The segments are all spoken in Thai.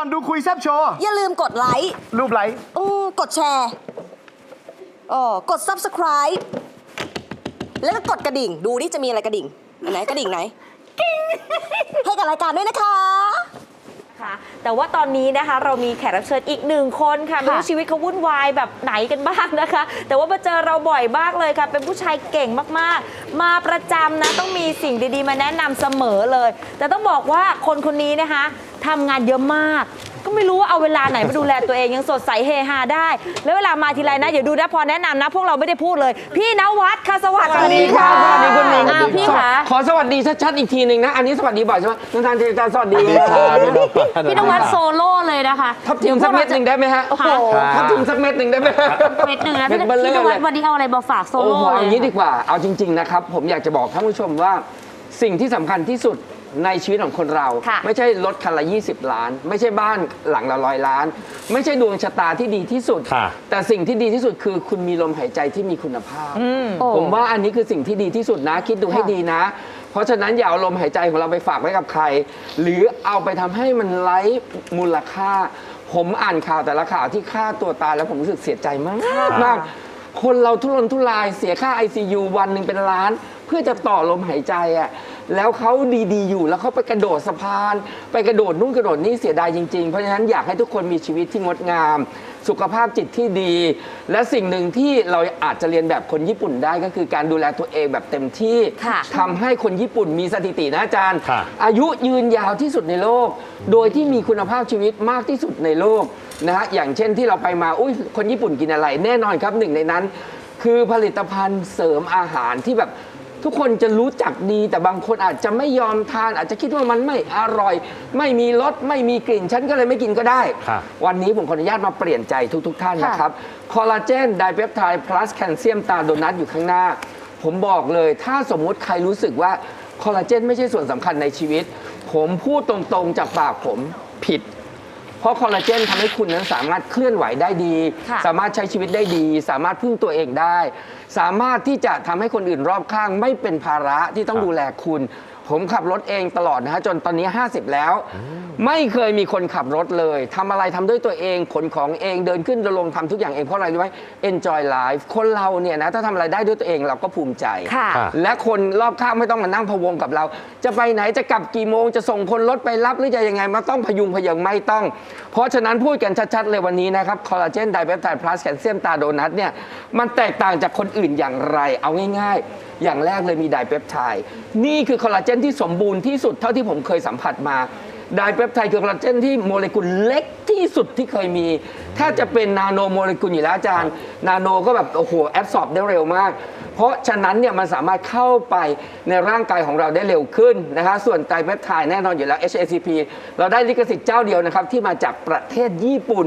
ก่อนดูคุยแซบโชว์อย่าลืมกดไลค์รูปไลค์อืมกดแชร์เออกด subscribe แล้วก็กดกระดิ่ง ดูนี่จะมีอะไรกระดิ่งอันไหนกระดิ่งไหน ให้กับรายการด้วยนะคะ ค่ะแต่ว่าตอนนี้นะคะเรามีแขกรับเชิญอีกหนึ่งคนค่ะไม่รู้ชีวิตเขาวุ่นวายแบบไหนกันบ้างนะคะ แต่ว่ามาเจอเราบ่อยมากเลยค่ะ เป็นผู้ชายเก่งมากๆ มาประจำนะต้องมีสิ่งดีๆ มาแนะนำเสมอเลย แต่ต้องบอกว่าคนคนนี้นะคะ ทำงานเยอะมาก ก็ไม่รู้ว่าเอาเวลาไหนมาดูแลตัวเองยังสดใสเฮฮาได้ แล้วเวลามาทีไรนะอย่าดูนะพอแนะนำนะ พวกเราไม่ได้พูดเลย พี่นวัดค่ะสวัสสวัสดีดีครัค่ะบสวัสดีคุณหนิงอ่าพี่คะขอสวัสดีชัดๆอีกทีหนึ่งนะ อันนี้สวัสดีบ่อยใช่ไหมนานๆจะสวัสดีพี่นวัดโซโล่เลยนะคะทับทิมสักเม็ดหนึ่งได้ไหมฮะโอ้โหทับทิมสักเม็ดหนึ่งได้ไหมเม็ดหนึ่งนะเม็พี่ดเบลอพี่นวัดเลยวันนี้เอาอะไรมาฝากโซโอ้โล่โหเลเอายงี้ดีกว่าเอาจริง ๆนะครับ ผมอยากจะบอกท่านผู้ชมว่าสิ่งที่สำคัญที่สุด ในชีวิตของคนเรา ค่ะไม่ใช่รถคันละ 20 ล้าน ไม่ใช่บ้านหลังละร้อยล้าน ไม่ใช่ดวงชะตาที่ดีที่สุด ค่ะ แต่สิ่งที่ดีที่สุดคือคุณมีลมหายใจที่มีคุณภาพ โอ้ ผมว่าอันนี้คือสิ่งที่ดีที่สุดนะ คิดดูให้ดีนะ เพราะฉะนั้นอย่าเอาลมหายใจของเราไปฝากไว้กับใคร หรือเอาไปทำให้มันไร้มูลค่า ผมอ่านข่าวแต่ละข่าวที่ฆ่าตัวตายแล้วผมรู้สึกเสียใจมากมากคนเราทุรนทุรายเสียค่า ICU วันหนึ่งเป็นล้าน เพื่อจะต่อลมหายใจอะแล้วเขาดีๆอยู่แล้วเขาไปกระโดดสะพาน ไปกระโดดนู่นกระโดดนี่เสียดายจริงๆ เพราะฉะนั้นอยากให้ทุกคนมีชีวิตที่งดงาม สุขภาพจิตที่ดี และสิ่งหนึ่งที่เราอาจจะเรียนแบบคนญี่ปุ่นได้ก็คือการดูแลตัวเองแบบเต็มที่ค่ะทำให้คนญี่ปุ่นมีสถิตินะอาจารย์ ค่ะ อายุยืนยาวที่สุดในโลก โดยที่มีคุณภาพชีวิตมากที่สุดในโลกนะฮะอย่างเช่นที่เราไปมาอุ้ยคนญี่ปุ่นกินอะไรแน่นอนครับหนึ่งในนั้น คือผลิตภัณฑ์เสริมอาหารที่แบบ ทุกคนจะรู้จักดี แต่บางคนอาจจะไม่ยอมทาน อาจจะคิดว่ามันไม่อร่อย ไม่มีรสไม่มีกลิ่น ฉันก็เลยไม่กินก็ได้ค่ะวันนี้ผมขออนุญาตมาเปลี่ยนใจทุก ๆ ท่านนะครับคอลลาเจนไดเปปไทด์พลัสแคลเซียมตาโดนัทอยู่ข้างหน้า ผมบอกเลยถ้าสมมุติใครรู้สึกว่าคอลลาเจนไม่ใช่ส่วนสำคัญในชีวิต ผมพูดตรงๆจากปากผมผิด เพราะคอลลาเจนทำให้คุณนั้นสามารถเคลื่อนไหวได้ดี ค่ะ สามารถใช้ชีวิตได้ดี สามารถพึ่งตัวเองได้ สามารถที่จะทำให้คนอื่นรอบข้างไม่เป็นภาระที่ต้องครับดูแลคุณ ผมขับรถเองตลอดนะฮะจนตอนนี้ 50 แล้ว ไม่เคยมีคนขับรถเลยทำอะไรทำด้วยตัวเองขนของเองเดินขึ้นเดินลงทำทุกอย่างเองเพราะอะไรรู้ไหม enjoy life คนเราเนี่ยนะถ้าทำอะไรได้ด้วยตัวเองเราก็ภูมิใจค่ะค่ะ และคนรอบข้างไม่ต้องมานั่งพะวงกับเรา จะไปไหนจะกลับกี่โมง จะส่งคนรถไปรับหรือจะยังไงมาต้องพยุงพยังไม่ต้อง เพราะฉะนั้นพูดกันชัดๆเลยวันนี้นะครับคอลลาเจนไดเปปไทด์พลัสแคลเซียมตาโดนัทเนี่ยมันแตกต่างจากคนอื่นอย่างไรเอาง่ายๆ อย่างแรกเลยมีไดเปปไทด์นี่คือคอลลาเจนที่สมบูรณ์ที่สุดเท่าที่ผมเคยสัมผัสมาไดเปปไทด์คือคอลลาเจนที่โมเลกุลเล็กที่สุดที่เคยมี ถ้าจะเป็นนาโนโมเลกุลอยู่แล้วอาจารย์ นาโนก็แบบโอ้โหแอบสอบได้เร็วมาก เพราะฉะนั้นเนี่ยมันสามารถเข้าไปในร่างกายของเราได้เร็วขึ้นนะคะส่วนไตรเปปไทด์แน่นอนอยู่แล้ว HACP เราได้ลิขสิทธิ์เจ้าเดียวนะครับที่มาจากประเทศญี่ปุ่น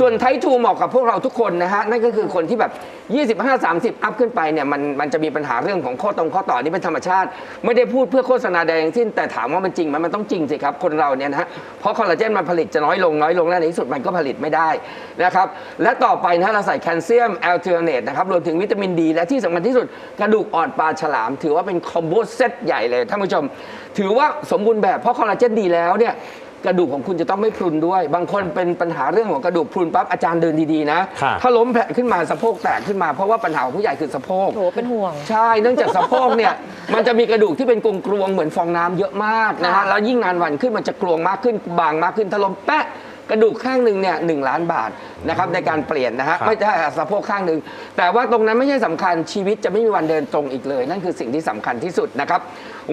ส่วนไททูเหมาะกับพวกเราทุกคนนะฮะนั่นก็คือคนที่แบบ 25 30 อัพขึ้นไปเนี่ยมันมันจะมีปัญหาเรื่องของข้อตรงข้อต่อนี่เป็นธรรมชาติ ไม่ได้พูดเพื่อโฆษณาใดทั้งสิ้นแต่ถามว่ามันจริงไหมมันต้องจริงสิครับคนเราเนี่ยนะฮะเพราะคอลลาเจนมันผลิตจะน้อยลงน้อยลงแล้วในที่สุดมันก็ผลิตไม่ได้นะครับและต่อไปนะฮะเราใส่แคลเซียมแอลเทอร์เนตนะครับรวมถึงวิตามินดีและที่สำคัญที่สุดกระดูกอ่อนปลาฉลาม ถือว่าเป็นคอมโบเซตใหญ่เลยท่านผู้ชม ถือว่าสมบูรณ์แบบเพราะคอลลาเจนดีแล้วเนี่ย กระดูกของคุณจะต้องไม่พรุนด้วย บางคนเป็นปัญหาเรื่องของกระดูกพรุนปั๊บอาจารย์เดินดีๆนะ ค่ะ ถ้าล้มแผลขึ้นมาสะโพกแตกขึ้นมาเพราะว่าปัญหาของผู้ใหญ่คือสะโพก โหเป็นห่วง ใช่ เนื่องจากสะโพกเนี่ย มันจะมีกระดูกที่เป็นกลวงกลวงๆเหมือนฟองน้ำเยอะมากนะฮะค่ะแล้วยิ่งนานวันขึ้นมันจะกลวงมากขึ้นบางมากขึ้นถ้าล้มแปะกระดูกข้างหนึ่งเนี่ยหนึ่งล้านบาทนะครับในการเปลี่ยนนะฮะ ครับ ไม่ใช่สะโพกข้างหนึ่ง แต่ว่าตรงนั้นไม่ใช่สำคัญชีวิตจะไม่มีวันเดินตรงอีกเลย นั่นคือสิ่งที่สำคัญที่สุดนะครับ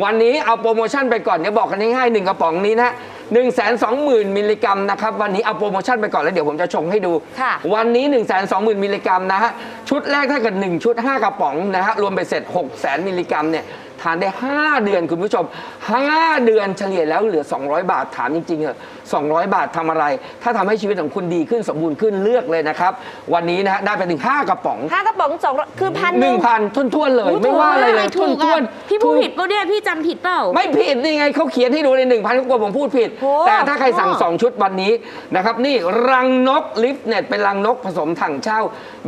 วันนี้เอาโปรโมชั่นไปก่อนเดี๋ยวบอกกันง่ายๆหนึ่งกระป๋องนี้นะ หนึ่งแสนสองหมื่นมิลลิกรัมนะครับวันนี้เอาโปรโมชั่นไปก่อนแล้วเดี๋ยวผมจะชงให้ดู ค่ะวันนี้ 1 2 0 0 0 0 มิลลิกรัมนะฮะชุดแรกถ้าเกิด1ชุด 5 กระป๋องนะฮะรวมไปเสร็จ 6 0 0 0 0 มิลลิกรัมเนี่ยทานได้ 5 เดือนคุณผู้ชม 5 เดือนเฉลี่ยแล้วเหลือ 200 บาทถามจริงๆเหรอ200 บาททำอะไร ถ้าทำให้ชีวิตของคุณดีขึ้นสมบูรณ์ขึ้นเลือกเลยนะครับ วันนี้นะฮะได้ไปถึง 5 กระป๋อง ห้ากระป๋องสองร้อยคือพันหนึ่งพันทุ่นๆเลย ไม่ว่าอะไรเลยถูกทุ่อะนพี่พูดถูก ผิดเปล่าเนี่ยพี่จำผิดเปล่า ไม่ผิดนี่ไงเขาเขียนให้ดูในหนึ่งพันกว่าผมพูดผิด โอ้แต่ถ้าใครสั่งอ๋อ2ชุดวันนี้นะครับ นี่รังนกลิฟต์เน็ตเป็นรังนกผสมถังเช่า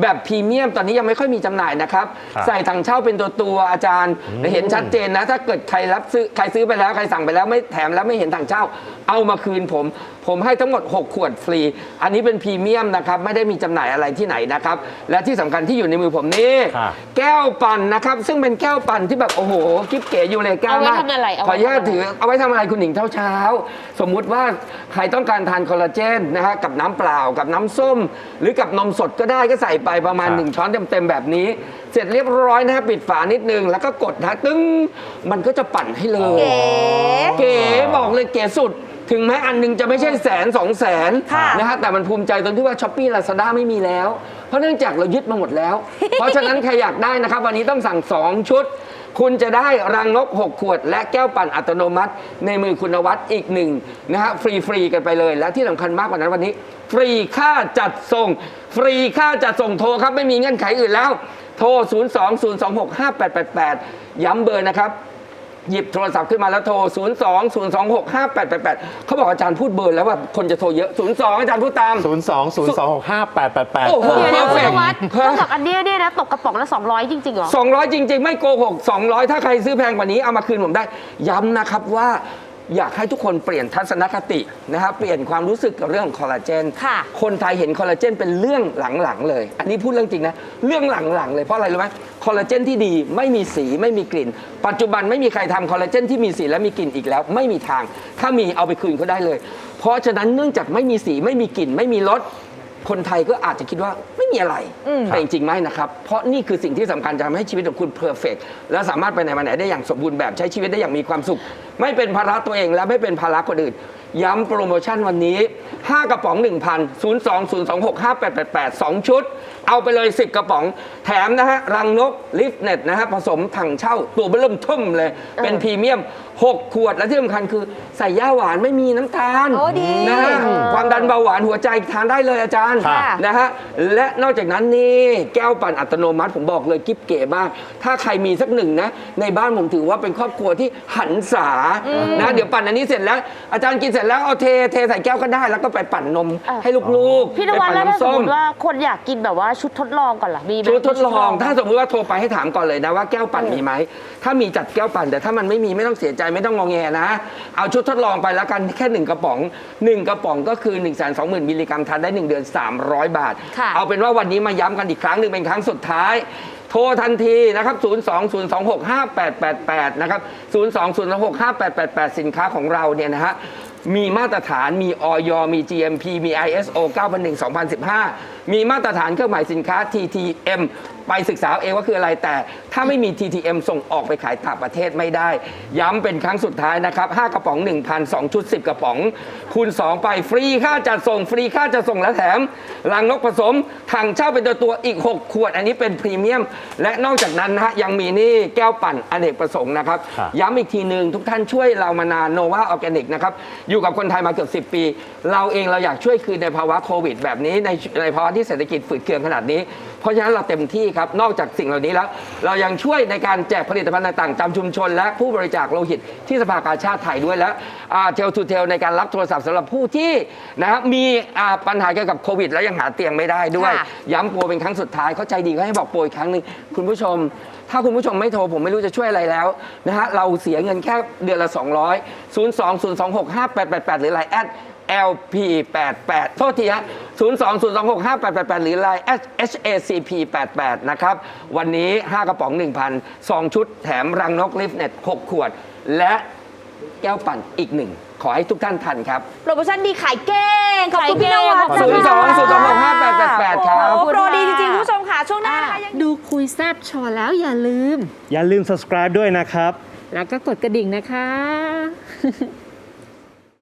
แบบพรีเมียมตอนนี้ยังไม่ค่อยมีจำหน่ายนะครับ ครับใส่ถังเช่าเป็นตัวตัวๆอาจารย์เห็นชัดเจนนะ ถ้าเกิดใครรับซื้อใครซื้อไปแล้วใครสั่งไปแล้วไม่แถมแล้วไม่เห็นถังเช่า เอามาคืนผมผมให้ทั้งหมด 6 ขวดฟรี อันนี้เป็นพรีเมียมนะครับ ไม่ได้มีจำหน่ายอะไรที่ไหนนะครับ และที่สำคัญที่อยู่ในมือผมนี่ ค่ะ แก้วปั่นนะครับ ซึ่งเป็นแก้วปั่นที่แบบ โอ้โห กิ๊บเก๋อยู่เลยแก้วเอาไว้มากทำอะไรเอาขไว้ออนุญาตทำอะไร ถือ เอาไว้ทำอะไรคุณหญิงเช้าๆสมมุติว่าใครต้องการทานคอลลาเจนนะฮะกับน้ำเปล่ากับน้ำส้ม หรือกับนมสดก็ได้ก็ใส่ไปประมาณ ครับ 1 ช้อนเต็มๆแบบนี้ เสร็จเรียบร้อยนะฮะปิดฝานิดนึง แล้วก็กดนะตึ้งมันก็จะปั่นให้เลย เก๋ เก๋บอกเลยเก๋สุด ถึงแม้อันหนึงจะไม่ใช่แสนสองแสนค่ะนะฮะแต่มันภูมิใจตรงที่ว่าช้อปปี้ลาซาด้าไม่มีแล้ว เพราะเนื่องจากเรายึดมาหมดแล้ว เพราะฉะนั้นใครอยากได้นะครับ วันนี้ต้องสั่ง 2 ชุด คุณจะได้รังนก 6 ขวด และแก้วปั่นอัตโนมัติ ในมือคุณวัฒน์อีกหนึ่งนะฮะฟรีๆกันไปเลย และที่สำคัญมากกว่านั้นวันนี้ ฟรีค่าจัดส่ง ฟรีค่าจัดส่งโทรครับไม่มีเงื่อนไขอื่นแล้ว โทร 020265888 ย้ำเบอร์นะครับ หยิบโทรศัพท์ขึ้นมาแล้วโทร 0 2 0 2 6 5 8 8 8 เขาบอกอาจารย์พูดเบอร์แล้วว่าคนจะโทรเยอะ 0 2 อาจารย์พูดตาม 0 2 0 2 6 5 8 8 8 โอ้โห เดี๋ยวเดี๋ยวเพคุอณร์เฟกต์นวัดต้องบอกอันเนี้ยเนี่ยนะตกกระป๋องละ200 จริงๆเหรอ 200 จริง ๆ ไม่โกหก 200 ถ้าใครซื้อแพงกว่านี้เอามาคืนผมได้ ย้ำนะครับว่าอยากให้ทุกคนเปลี่ยนทัศนคตินะครับเปลี่ยนความรู้สึกกับเรื่องของคอลลาเจนค่ะ คนไทยเห็นคอลลาเจนเป็นเรื่องหลังๆเลย อันนี้พูดเรื่องจริงนะ เรื่องหลังๆเลยเพราะอะไรรู้ไหม คอลลาเจนที่ดีไม่มีสีไม่มีกลิ่น ปัจจุบันไม่มีใครทำคอลลาเจนที่มีสีและมีกลิ่นอีกแล้ว ไม่มีทาง ถ้ามีเอาไปคืนเขาได้เลย เพราะฉะนั้นเนื่องจากไม่มีสีไม่มีกลิ่น ไม่มีรสคนไทยก็อาจจะคิดว่าไม่มีอะไร แต่จริงๆไม่นะครับ เพราะนี่คือสิ่งที่สำคัญจะทำให้ชีวิตของคุณเพอร์เฟกและสามารถไปไหนมาไหนได้อย่างสมบูรณ์แบบใช้ชีวิตได้อย่างมีความสุข ไม่เป็นภาระตัวเองและไม่เป็นภาระคนอื่น ย้ำโปรโมชั่นวันนี้ 5 กระป๋อง 1,000 0 2 0 2 6 5 8 8 8 2 ชุด เอาไปเลย 10 กระป๋อง แถมนะฮะ รังนกลิฟเน็ตนะฮะ ผสมถังเช่า ตัวเบิ่มทุ่มเลย เป็นพรีเมียม 6 ขวด และที่สำคัญคือใส่ย่าหวานไม่มีน้ำตาลโอ้ดีนะฮะความดันเบาหวานหัวใจทานได้เลยอาจารย์ ค่ะ นะฮะ และนอกจากนั้นนี่แก้วปั่นอัตโนมัติผมบอกเลยกิ๊บเก๋มาก ถ้าใครมีสักหนึ่งนะ ในบ้านผมถือว่าเป็นครอบครัวที่หันษานะ เดี๋ยวปั่นอันนี้เสร็จแล้ว อาจารย์กินเสร็จแล้วเอาเทเทใส่แก้วก็ได้แล้วก็ไปปั่นนมเออ ให้ลูกๆพี่นไปวัดปั่นแล้วถ้าน้ำสมส้มมติว่าคนอยากกินแบบว่าชุดทดลองก่อนล่ะมีไหมชุดทดลองชุถ้าสมมติว่าโทรไปให้ถามก่อนเลยนะว่าแก้วปั่นมีไหมถ้ามีจัดแก้วปั่นแต่ถ้ามันไม่มีไม่ต้องเสียใจไม่ต้องงอแงนะ เอาชุดทดลองไปแล้วกันแค่1กระป๋อง1กระป๋องก็คือ1 2 0 0 0 0มิลลิกรัมทานได้ 1 เดือน 300 บาท ค่ะ เอาเป็นว่าวันนี้มาย้ำกันอีกครั้งหนึ่งเป็นครั้งสุดท้าย โทรทันทีนะครับ 020265888 นะครับ 020265888 สินค้าของเราเนี่ยนะฮะ มีมาตรฐานมีออยมี GMP มี ISO 9001 2015 มีมาตรฐานเครื่องหมายสินค้า TTM ไปศึกษาเอาเองว่าคืออะไรแต่ ถ้าไม่มี TTM ส่งออกไปขายต่างประเทศไม่ได้ ย้ำเป็นครั้งสุดท้ายนะครับ 5 กระป๋อง 1,000 2ชุด 10 กระป๋อง คูณ 2 ไปฟรีค่าจัดส่งฟรีค่าจัดส่งและแถมรังนกผสมถังเช่าเป็นตัวตัวๆอีก 6 ขวด อันนี้เป็นพรีเมียม และนอกจากนั้นนะฮะยังมีนี่แก้วปั่นอเนกประสงค์นะครับ ครับ ย้ำอีกทีหนึ่งทุกท่านช่วยเรามานานโนวาออร์แกนิกนะครับ อยู่กับคนไทยมาเกือบ 10 ปี เราเองเราอยากช่วยคืนในภาวะโควิดแบบนี้ในในภาวะที่เศรษฐกิจฝืดเคืองขนาดนี้ เพราะฉะนั้นเราเต็มที่ครับ นอกจากสิ่งเหล่านี้แล้ว เรายังช่วยในการแจกผลิตภัณฑ์ต่างๆตามชุมชน และผู้บริจาคโลหิตที่สภากาชาติไทยด้วยและเทลทูเทลในการรับโทรศัพท์สำหรับผู้ที่นะครับมีอ่าปัญหาเกี่ยวกับโควิด แล้วยังหาเตียงไม่ได้ด้วยค่ะย้ำโปรเป็นครั้งสุดท้ายเขาใจดีเขาให้บอกโปรอีกครั้งหนึ่งคุณผู้ชม ถ้าคุณผู้ชมไม่โทรผมไม่รู้จะช่วยอะไรแล้วนะฮะเราเสียเงินแค่เดือนละ 200 0 2 0 2 6 5 8 8 8 หรือไลน์แอด LP88 โทษทีฮะ0 2 0 2 6 5 8 8 8 หรือไลน์ HACP88 นะครับ วันนี้ 5 กระป๋อง 1,000 2 ชุดแถมรังนกลิฟเน็ต 6 ขวด และแก้วปั่นอีกหนึ่ง ขอให้ทุกท่านทันครับ โปรโมชั่นดีขายเก่ง ขอบคุณพี่นขายเก่งวัดขอบคุณนะ0คะ2 0 2 6 5 8 8 8 ครับ โอ้โหโปรดีจริงๆคุณผู้ชมค่ะ ช่วงหน้านะคะยัง ดูคุยแซบโชว์แล้วอย่าลืม อย่าลืม subscribe ด้วยนะครับ แล้วก็กดกระดิ่งนะคะ